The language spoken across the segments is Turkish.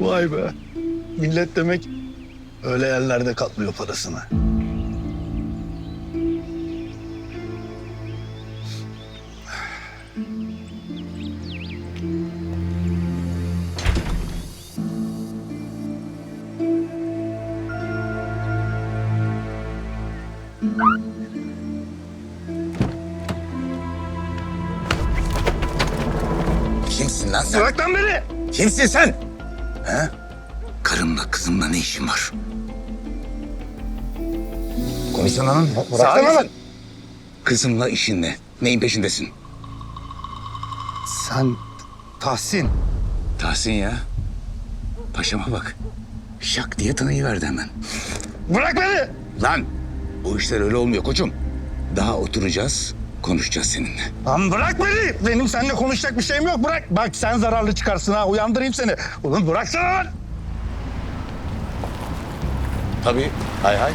Vay be. Millet demek öyle yerlerde katlıyor parasını. Kimsin lan sen? Bırak lan beni! Kimsin sen? He? Karımla kızımla ne işin var? Komisyon hanım. Bıraksana lan. Kızımla işin ne? Neyin peşindesin? Sen Tahsin. Tahsin ya. Paşama bak. Şak diye tanıyıverdi hemen. Bırak beni! Lan bu işler öyle olmuyor koçum. Daha oturacağız, konuşacağız seninle. Lan bırak beni! Benim seninle konuşacak bir şeyim yok. Bırak. Bak sen zararlı çıkarsın ha. Uyandırayım seni. Ulan bıraksana lan! Tabii. Hay hay.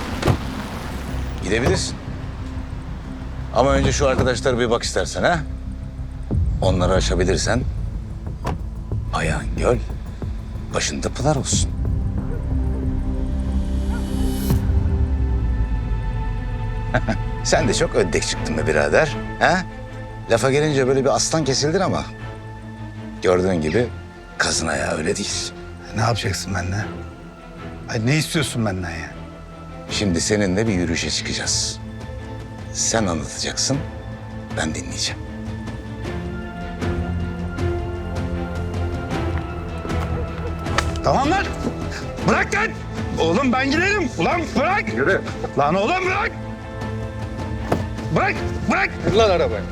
Gidebilirsin. Ama önce şu arkadaşlara bir bak istersen ha. Onları aşabilirsen ayağın göl, başında pınar olsun. Sen de çok öddek çıktın be birader. Ha? Lafa gelince böyle bir aslan kesildin ama. Gördüğün gibi kazın ayağı öyle değil. Ne yapacaksın benimle? Ay ne istiyorsun benden ya? Şimdi seninle bir yürüyüşe çıkacağız. Sen anlatacaksın, ben dinleyeceğim. Tamam lan! Bırak lan! Oğlum ben giderim. Ulan bırak! Yürü. Lan oğlum bırak! Bırak! Bırak! Lan arabayı.